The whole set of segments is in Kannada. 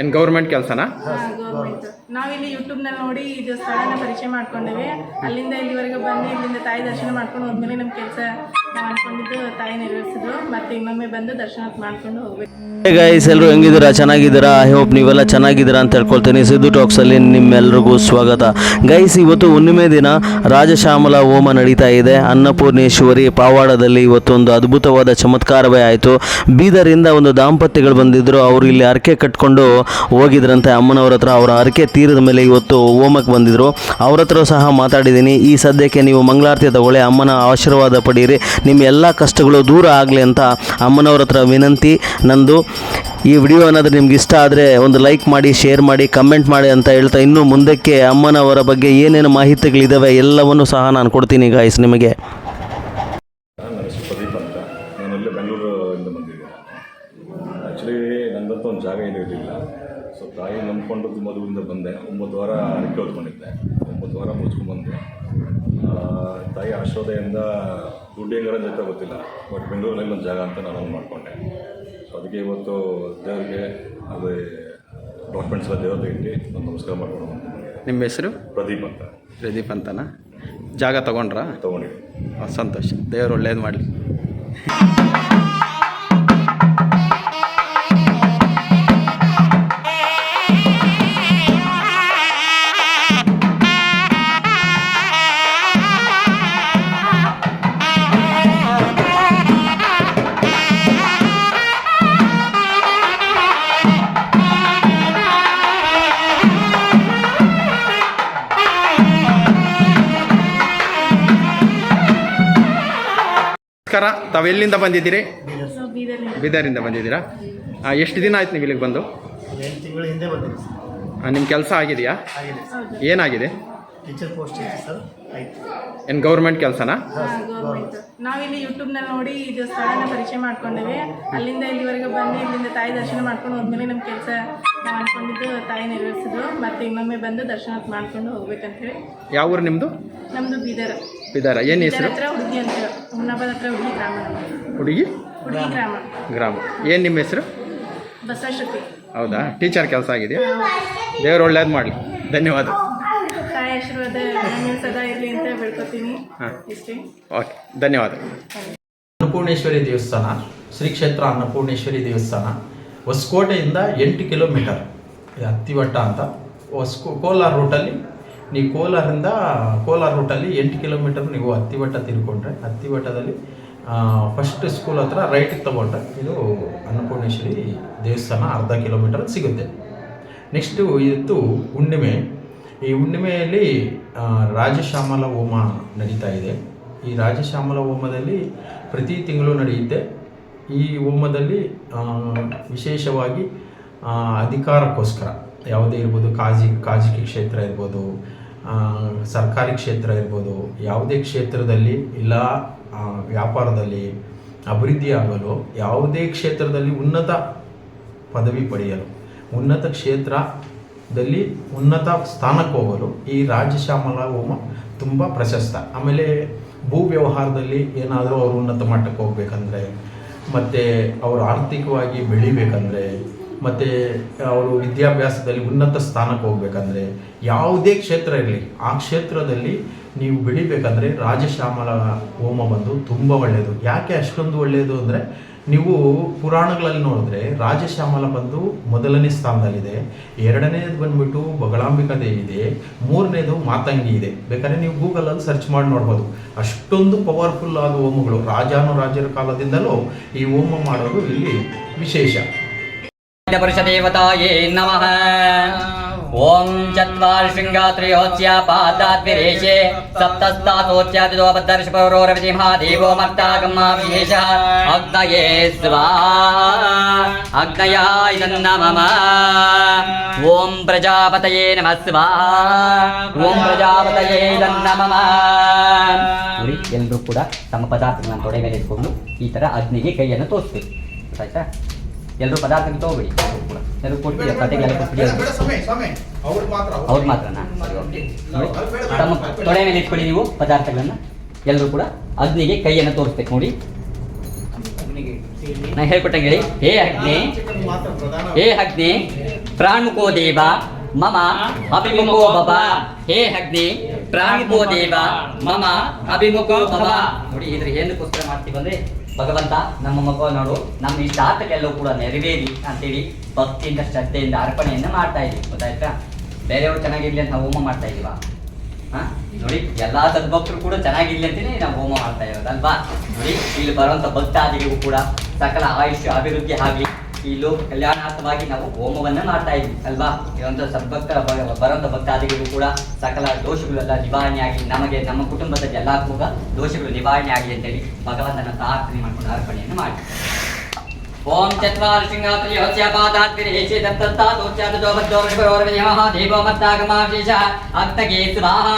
ಏನು ಗೌರ್ಮೆಂಟ್ ಕೆಲಸನಾ? ಗೌರ್ಮೆಂಟ್ ನಾವಿಲ್ಲಿ ಯೂಟ್ಯೂಬ್ನಲ್ಲಿ ನೋಡಿ ಇದು ಸ್ಥಳನ ಪರಿಚಯ ಮಾಡ್ಕೊಂಡೇವೆ. ಅಲ್ಲಿಂದ ಇಲ್ಲಿವರೆಗೆ ಬಂದು ಇಲ್ಲಿಂದ ತಾಯಿ ದರ್ಶನ ಮಾಡ್ಕೊಂಡು ಹೋದ್ಮೇಲೆ ನಮ್ಮ ಕೆಲಸ ತಾಯಿ ಮತ್ತೆ ಇನ್ನೊಮ್ಮೆ ಬಂದು ದರ್ಶನ ಮಾಡ್ಕೊಂಡು ಗೈಸ್ ಎಲ್ಲರೂ ಹೆಂಗಿದ್ದೀರಾ? ಚೆನ್ನಾಗಿದ್ದೀರಾ? ಐ ಹೋಪ್ ನೀವೆಲ್ಲ ಚೆನ್ನಾಗಿದ್ದೀರಾ ಅಂತ ಹೇಳ್ಕೊಳ್ತೀನಿ. ಸಿದ್ದು ಟಾಕ್ಸಲ್ಲಿ ನಿಮ್ಮೆಲ್ರಿಗೂ ಸ್ವಾಗತ. ಗೈಸ್ ಇವತ್ತು ಹುಣ್ಣಿಮೆ ದಿನ. ರಾಜಶ್ಯಾಮಲ ಹೋಮ ನಡೀತಾ ಇದೆ. ಅನ್ನಪೂರ್ಣೇಶ್ವರಿ ಪಾವಾಡದಲ್ಲಿ ಇವತ್ತೊಂದು ಅದ್ಭುತವಾದ ಚಮತ್ಕಾರವೇ ಆಯಿತು. ಬೀದರಿಂದ ಒಂದು ದಾಂಪತ್ಯಗಳು ಬಂದಿದ್ದರು ಅವರು ಇಲ್ಲಿ ಹರಕೆ ಕಟ್ಕೊಂಡು ಹೋಗಿದ್ರಂತೆ ಅಮ್ಮನವ್ರ ಹತ್ರ. ಅವರ ಹರಕೆ ತೀರದ ಮೇಲೆ ಇವತ್ತು ಹೋಮಕ್ಕೆ ಬಂದಿದ್ದರು ಅವ್ರ ಹತ್ರ ಸಹ ಮಾತಾಡಿದ್ದೀನಿ. ಈ ಸದ್ಯಕ್ಕೆ ನೀವು ಮಂಗಳಾರತಿ ತಗೊಳ್ಳಿ. ಅಮ್ಮನ ಆಶೀರ್ವಾದ ಪಡೀರಿ. ನಿಮ್ಮ ಎಲ್ಲ ಕಷ್ಟಗಳು ದೂರ ಆಗಲಿ ಅಂತ ಅಮ್ಮನವ್ರ ಹತ್ರ ವಿನಂತಿ. ನಂದು ಈ ವಿಡಿಯೋ ಏನಾದರೂ ನಿಮ್ಗೆ ಇಷ್ಟ ಆದರೆ ಒಂದು ಲೈಕ್ ಮಾಡಿ ಶೇರ್ ಮಾಡಿ ಕಮೆಂಟ್ ಮಾಡಿ ಅಂತ ಹೇಳ್ತಾ ಇನ್ನು ಮುಂದಕ್ಕೆ ಅಮ್ಮನವರ ಬಗ್ಗೆ ಏನೇನು ಮಾಹಿತಿಗಳಿದ್ದಾವೆ ಎಲ್ಲವನ್ನು ಸಹ ನಾನು ಕೊಡ್ತೀನಿ ಗಾಯ್ಸ್ ನಿಮಗೆ. ಅಂತ ನಾನು ಇಲ್ಲೇ ಬೆಂಗಳೂರಿಂದ ಬಂದಿದ್ದೆ ಆ್ಯಕ್ಚುಲಿ ನನ್ನದಂತೂ ಒಂದು ಜಾಗ ಏನೂ ಇರಲಿಲ್ಲ. ಸೊ ತಾಯಿ ನಂಬ್ಕೊಂಡದ್ದು ಮದುವಿಂದ ಬಂದೆ. ಒಂಬತ್ತು ವಾರ ಅಡಿಕೆ ಹೊತ್ಕೊಂಡಿದ್ದೆ. ಒಂಬತ್ತು ವಾರ ಮುಚ್ಕೊಂಡು ಬಂದೆ. ತಾಯಿ ಆಶ್ರದೆಯಿಂದ ದುಡ್ಡು ಹೆಂಗಾರ ಜೊತೆ ಗೊತ್ತಿಲ್ಲ. ಬಟ್ ಬೆಂಗಳೂರಲ್ಲಿ ಒಂದು ಜಾಗ ಅಂತ ನಾನು ಒಂದು ಮಾಡಿಕೊಂಡೆ. ಸೊ ಅದಕ್ಕೆ ಇವತ್ತು ದೇವರಿಗೆ ಅದೇ ಡಾಕ್ಯುಮೆಂಟ್ಸ್ ಎಲ್ಲ ದೇವ್ರಿಗೆ ಇಟ್ಟು ನಾನು ನಮಸ್ಕಾರ ಮಾಡ್ಕೊಂಡು ನಿಮ್ಮ ಹೆಸರು? ಪ್ರದೀಪ್ ಅಂತ. ಪ್ರದೀಪ್ ಅಂತನಾ? ಜಾಗ ತಗೊಂಡ್ರಾ? ತೊಗೊಂಡಿದ್ದೀನಿ ಸಂತೋಷ. ದೇವರು ಒಳ್ಳೇದು ಮಾಡಲಿ. ನಮಸ್ಕಾರ. ತಾವೆಲ್ಲಿಂದ ಬಂದಿದ್ದೀರಿ? ಬೀದರಿಂದ ಬಂದಿದ್ದೀರಾ? ಎಷ್ಟು ದಿನ ಆಯ್ತು ನೀವು ಇಲ್ಲಿಗೆ ಬಂದು? ನಿಮ್ಮ ಕೆಲಸ ಆಗಿದೆಯಾ? ಆಗಿದೆ ಏನಾಗಿದೆ? ಟೀಚರ್ ಪೋಸ್ಟ್ ಇದೆ ಸರ್. ಆಯ್ತು. ಏನು ಗೌರ್ಮೆಂಟ್ ಕೆಲಸನಾ? ಗೌರ್ಮೆಂಟ್. ನಾವಿಲ್ಲಿ ಯೂಟ್ಯೂಬ್ನಲ್ಲಿ ನೋಡಿ ಇದು ಸ್ಥಳನ ಪರಿಚಯ ಮಾಡ್ಕೊಂಡೇವೆ. ಅಲ್ಲಿಂದ ಇಲ್ಲಿವರೆಗೆ ಬಂದು ಇಲ್ಲಿಂದ ತಾಯಿ ದರ್ಶನ ಮಾಡ್ಕೊಂಡು ಹೋದ್ಮೇಲೆ ನಮ್ಮ ಕೆಲಸ ಮಾಡ್ಕೊಂಡಿದ್ದು ಅನ್ಕೊಂಡಿದ್ದು ತಾಯಿ ನೆರವೇರಿಸಿದ್ರು. ಮತ್ತೆ ಇನ್ನೊಮ್ಮೆ ಬಂದು ದರ್ಶನ ಮಾಡ್ಕೊಂಡು ಹೋಗ್ಬೇಕಂತ ಹೇಳಿ ಯಾವ ಊರು ನಿಮ್ಮದು ನಮ್ಮದು ಬೀದರ್. ಬೀದರ ಏನು ಹೆಸರು? ಹುಡುಗಿ ಅಂತ ಹುಮ್ನಾಬಾದ್ ಹತ್ರ ಹುಡುಗಿ ಗ್ರಾಮ. ಹುಡುಗಿ? ಹುಡುಗಿ ಗ್ರಾಮ. ಗ್ರಾಮ. ಏನು ನಿಮ್ಮ ಹೆಸರು? ಹೌದಾ? ಟೀಚರ್ ಕೆಲಸ ಆಗಿದೆಯಾ? ದೇವರು ಒಳ್ಳೇದು ಮಾಡಲಿ. ಧನ್ಯವಾದ. ತಾಯಿ ಆಶೀರ್ವಾದ ನಮ್ಮ ಮೇಲೆ ಸದಾ ಇರಲಿ ಅಂತ ಬೆಳ್ಕೊತೀನಿ ಹಾಂ. ಇಷ್ಟೇ. ಓಕೆ. ಧನ್ಯವಾದ. ಅನ್ನಪೂರ್ಣೇಶ್ವರಿ ದೇವಸ್ಥಾನ ಶ್ರೀ ಕ್ಷೇತ್ರ ಅನ್ನಪೂರ್ಣೇಶ್ವರಿ ದೇವಸ್ಥಾನ ಹೊಸಕೋಟೆಯಿಂದ ಎಂಟು ಕಿಲೋಮೀಟರ್. ಹತ್ತಿವಟ್ಟ ಅಂತ. ಹೊಸ್ಕೋ ಕೋಲಾರ ರೂಟಲ್ಲಿ ನೀವು ಕೋಲಾರಿಂದ, ಕೋಲಾರ ರೂಟಲ್ಲಿ ಎಂಟು ಕಿಲೋಮೀಟರ್ ನೀವು ಹತ್ತಿವಟ್ಟ ತಿರ್ಕೊಂಡ್ರೆ ಹತ್ತಿವಟ್ಟದಲ್ಲಿ ಫಸ್ಟ್ ಸ್ಕೂಲ್ ಹತ್ರ ರೈಟ್ ತೊಗೊಂಡ್ರೆ ಇದು ಅನ್ನಪೂರ್ಣೇಶ್ವರಿ ದೇವಸ್ಥಾನ ಅರ್ಧ ಕಿಲೋಮೀಟರ್ ಸಿಗುತ್ತೆ. ನೆಕ್ಸ್ಟು ಇದು ಹುಣ್ಣಿಮೆ. ಈ ಹುಣ್ಣಿಮೆಯಲ್ಲಿ ರಾಜಶ್ಯಾಮಲ ಹೋಮ ನಡೀತಾ ಇದೆ. ಈ ರಾಜಶ್ಯಾಮಲ ಹೋಮದಲ್ಲಿ ಪ್ರತಿ ತಿಂಗಳು ನಡೆಯುತ್ತೆ. ಈ ಹೋಮದಲ್ಲಿ ವಿಶೇಷವಾಗಿ ಅಧಿಕಾರಕ್ಕೋಸ್ಕರ, ಯಾವುದೇ ಇರ್ಬೋದು, ಕಾಜಿ, ಕಾಜಿಕಿ ಕ್ಷೇತ್ರ ಇರ್ಬೋದು ಸರ್ಕಾರಿ ಕ್ಷೇತ್ರ ಇರ್ಬೋದು, ಯಾವುದೇ ಕ್ಷೇತ್ರದಲ್ಲಿ ಇಲ್ಲ ವ್ಯಾಪಾರದಲ್ಲಿ ಅಭಿವೃದ್ಧಿ ಆಗಲು ಯಾವುದೇ ಕ್ಷೇತ್ರದಲ್ಲಿ ಉನ್ನತ ಪದವಿ ಪಡೆಯಲು, ಉನ್ನತ ಕ್ಷೇತ್ರದಲ್ಲಿ ಉನ್ನತ ಸ್ಥಾನಕ್ಕೆ ಹೋಗಲು ಈ ರಾಜಶ್ಯಾಮಲ ಹೋಮ ತುಂಬ ಪ್ರಶಸ್ತ. ಆಮೇಲೆ ಭೂ ವ್ಯವಹಾರದಲ್ಲಿ ಏನಾದರೂ ಅವರು ಉನ್ನತ ಮಟ್ಟಕ್ಕೆ ಹೋಗ್ಬೇಕಂದ್ರೆ, ಮತ್ತು ಅವರು ಆರ್ಥಿಕವಾಗಿ ಬೆಳಿಬೇಕಂದ್ರೆ ಮತ್ತು ಅವರು ವಿದ್ಯಾಭ್ಯಾಸದಲ್ಲಿ ಉನ್ನತ ಸ್ಥಾನಕ್ಕೆ ಹೋಗ್ಬೇಕಂದ್ರೆ ಯಾವುದೇ ಕ್ಷೇತ್ರ ಇರಲಿ, ಆ ಕ್ಷೇತ್ರದಲ್ಲಿ ನೀವು ಬೆಳಿಬೇಕಂದ್ರೆ ರಾಜಶ್ಯಾಮಲ ಹೋಮ ಬಂದು ತುಂಬ ಒಳ್ಳೆಯದು ಯಾಕೆ ಅಷ್ಟೊಂದು ಒಳ್ಳೆಯದು ಅಂದರೆ ನೀವು ಪುರಾಣಗಳಲ್ಲಿ ನೋಡಿದ್ರೆ ರಾಜಶ್ಯಾಮಲ ಬಂದು ಮೊದಲನೇ ಸ್ಥಾನದಲ್ಲಿದೆ, ಎರಡನೇದು ಬಂದ್ಬಿಟ್ಟು ಬಗಳಾಂಬಿಕಾ ದೇವಿ ಇದೆ, ಮೂರನೇದು ಮಾತಂಗಿ ಇದೆ. ಬೇಕಾದ್ರೆ ನೀವು ಗೂಗಲಲ್ಲಿ ಸರ್ಚ್ ಮಾಡಿ ನೋಡ್ಬೋದು. ಅಷ್ಟೊಂದು ಪವರ್ಫುಲ್ ಆದ ಹೋಮಗಳು ರಾಜಾನು ರಾಜರ ಕಾಲದಿಂದಲೂ ಈ ಹೋಮ ಮಾಡೋದು ಇಲ್ಲಿ ವಿಶೇಷ. पुरुषदेवतायै नमः ॐ चत्वारि शृङ्गात्रयोच्या पादाद्विरेशे सप्तस्तातोच्यादिदोपदर्शपौरोरविधिमहादेवो मत्तागमाविशेषः अग्नये स्वाहा अग्नयाय नमः ॐ प्रजापतये नमः स्वाहा ॐ प्रजापतये नमः ನೋಡಿ ಎಲ್ಲರೂ ಕೂಡ ತಮ್ಮ ಪದಾರ್ಥಗಳನ್ನು ತೊಡೆ ಮೇಲೆ ಇಟ್ಕೊಂಡು ಈ ಥರ ಅಗ್ನಿಗೆ ಕೈಯನ್ನು ತೋರಿಸ್ಬೇಕು ಆಯ್ತಾ ಎಲ್ಲರೂ ಪದಾರ್ಥಕ್ಕೆ ತಗೋಬೇಡಿ ಎಲ್ಲರೂ ಕೂಡ ಎಲ್ಲರೂ ಕೊಟ್ಬಿಡಿ ಕತೆಗೆಲ್ಲ ಕೊಟ್ಬಿಡಿ ಅವ್ರು ಮಾತ್ರನಾ? ಸರಿ ಓಕೆ. ತಮ್ಮ ತೊಡೆ ಮೇಲೆ ಇಟ್ಕೊಳ್ಳಿ ನೀವು ಪದಾರ್ಥಗಳನ್ನು. ಎಲ್ಲರೂ ಕೂಡ ಅಗ್ನಿಗೆ ಕೈಯನ್ನು ತೋರಿಸ್ಬೇಕು ನೋಡಿ. ನಾ ಹೇಳ್ಕೊಟ್ಟಂಗೆ ಹೇಳಿ. ಹೇ ಅಗ್ನಿ ಹೇ ಅಗ್ನಿ ಪ್ರಾಣ್ಮುಖೋ ದೇವ ಮಮ ಅಭಿಮುಖೋ ಬಬ ಹೇ ಅಗ್ನಿ ಪ್ರಾಣ್ಮುಖೋ ದೇವ ಮಮ ಅಭಿಮುಖೋ ಭವ. ನೋಡಿ ಇದ್ರ ಏನಕ್ಕೋಸ್ಕರ ಮಾಡ್ತೀವಿ ಅಂದ್ರೆ ಭಗವಂತ, ನಮ್ಮ ಮಗು ನೋಡು, ನಮ್ಮ ಇಷ್ಟಾರ್ಥಕ್ಕೆಲ್ಲವೂ ಕೂಡ ನೆರವೇರಿ ಅಂತೇಳಿ ಭಕ್ತಿಯಿಂದ, ಶ್ರದ್ಧೆಯಿಂದ ಅರ್ಪಣೆಯನ್ನು ಮಾಡ್ತಾ ಇದ್ದೀವಿ ಗೊತ್ತಾಯ್ತಾ? ಬೇರೆಯವರು ಚೆನ್ನಾಗಿರ್ಲಿ ಅಂತ ನಾವು ಹೋಮ ಮಾಡ್ತಾ ಇದೀವ ಹಾ? ನೋಡಿ, ಎಲ್ಲಾ ಸದ್ಭಕ್ತರು ಕೂಡ ಚೆನ್ನಾಗಿರ್ಲಿ ಅಂತೇಳಿ ನಾವು ಹೋಮ ಮಾಡ್ತಾ ಇರೋದಲ್ವಾ? ನೋಡಿ, ಇಲ್ಲಿ ಬರುವಂತ ಭಕ್ತಾದಿಗೂ ಕೂಡ ಸಕಲ ಆಯುಷ್ಯ, ಅಭಿವೃದ್ಧಿ ಆಗ್ಲಿ. ಈ ಲೋಕ ಕಲ್ಯಾಣಾರ್ಥವಾಗಿ ನಾವು ಹೋಮವನ್ನ ಮಾಡ್ತಾ ಇದ್ವಿ, ಅಲ್ವಾ? ಇದೊಂದ ಸದ್ಭಕ್ತರ ಬ- ಬರುವಂತ ಭಕ್ತಾದಿಗಳಿಗೂ ಕೂಡ ಸಕಲ ದೋಷಗಳೆಲ್ಲ ನಿವಾರಣೆ ಆಗಿ ನಮಗೆ, ನಮ್ಮ ಕುಟುಂಬದಲ್ಲಿ ಎಲ್ಲ ಕೂಡ ದೋಷಗಳು ನಿವಾರಣೆ ಆಗಲಿ ಅಂತೇಳಿ ಭಗವಂತನ ಪ್ರಾರ್ಥನೆ ಮಾಡಿಕೊಂಡು ಅರ್ಪಣೆಯನ್ನು ಮಾಡಿ ओम चत्वार सिंहापति होच्यापादात् गृहेशे दत्तत्तात् उच्चात् दोबद्धोर्षभयोर्वयमः देवो मत्तागमाशेषः अग्नगे स्वाहा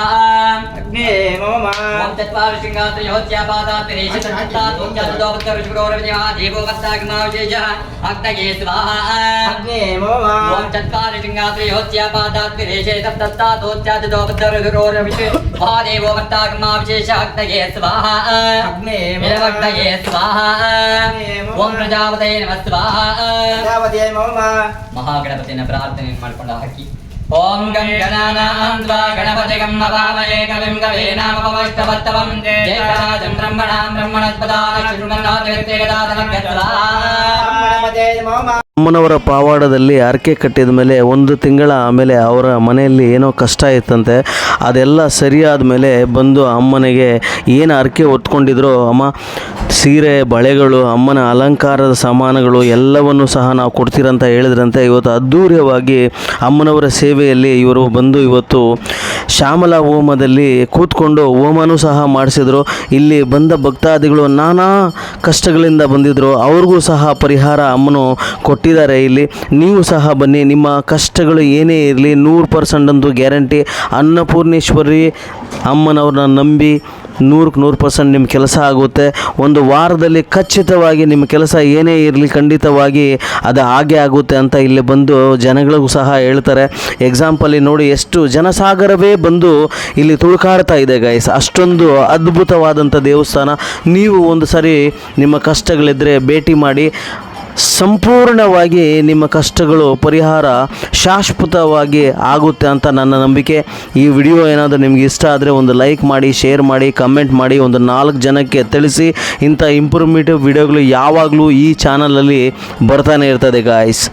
अग्ने मम ओम चत्वार सिंहापति होच्यापादात् गृहेशे दत्तत्तात् उच्चात् दोबद्धोर्षभयोर्वयमः देवो मत्तागमाशेषः अग्नगे स्वाहा अग्ने मम ओम चत्वार सिंहापति होच्यापादात् गृहेशे दत्तत्तात् उच्चात् दोबद्धोर्षभयोर्वयमः देवो मत्तागमाशेषः अग्नगे स्वाहा अग्ने मम अग्नगे स्वाहा ओम प्रजापतये ಮಹಾಗಣಪತಿನ ಪ್ರಾರ್ಥನೆ ಮಾಡ್ಕೊಂಡು ಹಾಕಿ ಓಂ ಗಂ ಗಣಾನಾಂ ತ್ವಾ ಗಣಪತಿ ಗಂ ಮವಾಮಯೇ ಕವಿಂ ಗವೇ ನಾಮ ಪವಷ್ಟವತ್ತವಂ ಜೇತರಾಜಂ ಬ್ರಹ್ಮಣಾಂ ಬ್ರಹ್ಮಣಸ್ಪದಾನ ಶೃಣ್ವನ್ನಾದಿರ್ತೆಗದಾತನಗ್ಗತ್ವಾ ಗಣಪತಿಯೇ ಮಮ ಅಮ್ಮನವರ ಪಾವಾಡದಲ್ಲಿ ಹರಕೆ ಕಟ್ಟಿದ ಮೇಲೆ ಒಂದು ತಿಂಗಳ ಆಮೇಲೆ ಅವರ ಮನೆಯಲ್ಲಿ ಏನೋ ಕಷ್ಟ ಇತ್ತಂತೆ. ಅದೆಲ್ಲ ಸರಿಯಾದ ಮೇಲೆ ಬಂದು ಅಮ್ಮನಿಗೆ ಏನು ಹರಕೆ ಹೊತ್ಕೊಂಡಿದ್ರು, ಅಮ್ಮ, ಸೀರೆ, ಬಳೆಗಳು, ಅಮ್ಮನ ಅಲಂಕಾರದ ಸಾಮಾನುಗಳು ಎಲ್ಲವನ್ನು ಸಹ ನಾವು ಕೊಡ್ತೀರಂತ ಹೇಳಿದ್ರಂತೆ. ಇವತ್ತು ಅದ್ಧೂರ್ಯವಾಗಿ ಅಮ್ಮನವರ ಸೇವೆಯಲ್ಲಿ ಇವರು ಬಂದು ಇವತ್ತು ಶ್ಯಾಮಲ ಹೋಮದಲ್ಲಿ ಕೂತ್ಕೊಂಡು ಹೋಮನೂ ಸಹ ಮಾಡಿಸಿದ್ರು. ಇಲ್ಲಿ ಬಂದ ಭಕ್ತಾದಿಗಳು ನಾನಾ ಕಷ್ಟಗಳಿಂದ ಬಂದಿದ್ದರು ಅವ್ರಿಗೂ ಸಹ ಪರಿಹಾರ ಅಮ್ಮನು ಕೊಟ್ಟಿದ್ದಾರೆ. ಇಲ್ಲಿ ನೀವು ಸಹ ಬನ್ನಿ. ನಿಮ್ಮ ಕಷ್ಟಗಳು ಏನೇ ಇರಲಿ, ನೂರು ಪರ್ಸೆಂಟ್ ಅಂತೂ ಗ್ಯಾರಂಟಿ ಅನ್ನಪೂರ್ಣೇಶ್ವರಿ ಅಮ್ಮನವ್ರನ್ನ ನಂಬಿ ನೂರಕ್ಕೆ ನೂರು ಪರ್ಸೆಂಟ್ ನಿಮ್ಮ ಕೆಲಸ ಆಗುತ್ತೆ. ಒಂದು ವಾರದಲ್ಲಿ ಖಚಿತವಾಗಿ ನಿಮ್ಮ ಕೆಲಸ ಏನೇ ಇರಲಿ ಖಂಡಿತವಾಗಿ ಅದು ಹಾಗೆ ಆಗುತ್ತೆ ಅಂತ ಇಲ್ಲಿ ಬಂದು ಜನಗಳಿಗೂ ಸಹ ಹೇಳ್ತಾರೆ. ಎಕ್ಸಾಂಪಲಿ ನೋಡಿ, ಎಷ್ಟು ಜನಸಾಗರವೇ ಬಂದು ಇಲ್ಲಿ ತುಳುಕಾಡ್ತಾ ಇದೆ ಗಾಯಸ್ ಅಷ್ಟೊಂದು ಅದ್ಭುತವಾದಂಥ ದೇವಸ್ಥಾನ. ನೀವು ಒಂದು ಸರಿ ನಿಮ್ಮ ಕಷ್ಟಗಳಿದ್ದರೆ ಭೇಟಿ ಮಾಡಿ ಸಂಪೂರ್ಣವಾಗಿ ನಿಮ್ಮ ಕಷ್ಟಗಳು, ಪರಿಹಾರ ಶಾಶ್ವತವಾಗಿ ಆಗುತ್ತೆ ಅಂತ ನನ್ನ ನಂಬಿಕೆ. ಈ ವಿಡಿಯೋ ಏನಾದರೂ ನಿಮ್ಗೆ ಇಷ್ಟ ಆದರೆ ಒಂದು ಲೈಕ್ ಮಾಡಿ, ಶೇರ್ ಮಾಡಿ, ಕಮೆಂಟ್ ಮಾಡಿ, ಒಂದು ನಾಲ್ಕು ಜನಕ್ಕೆ ತಿಳಿಸಿ. ಇಂಥ ಇಂಪ್ರೂವ್ಮೇಟಿವ್ ವಿಡಿಯೋಗಳು ಯಾವಾಗಲೂ ಈ ಚಾನಲಲ್ಲಿ ಬರ್ತಾನೆ ಇರ್ತದೆ ಗಾಯ್ಸ್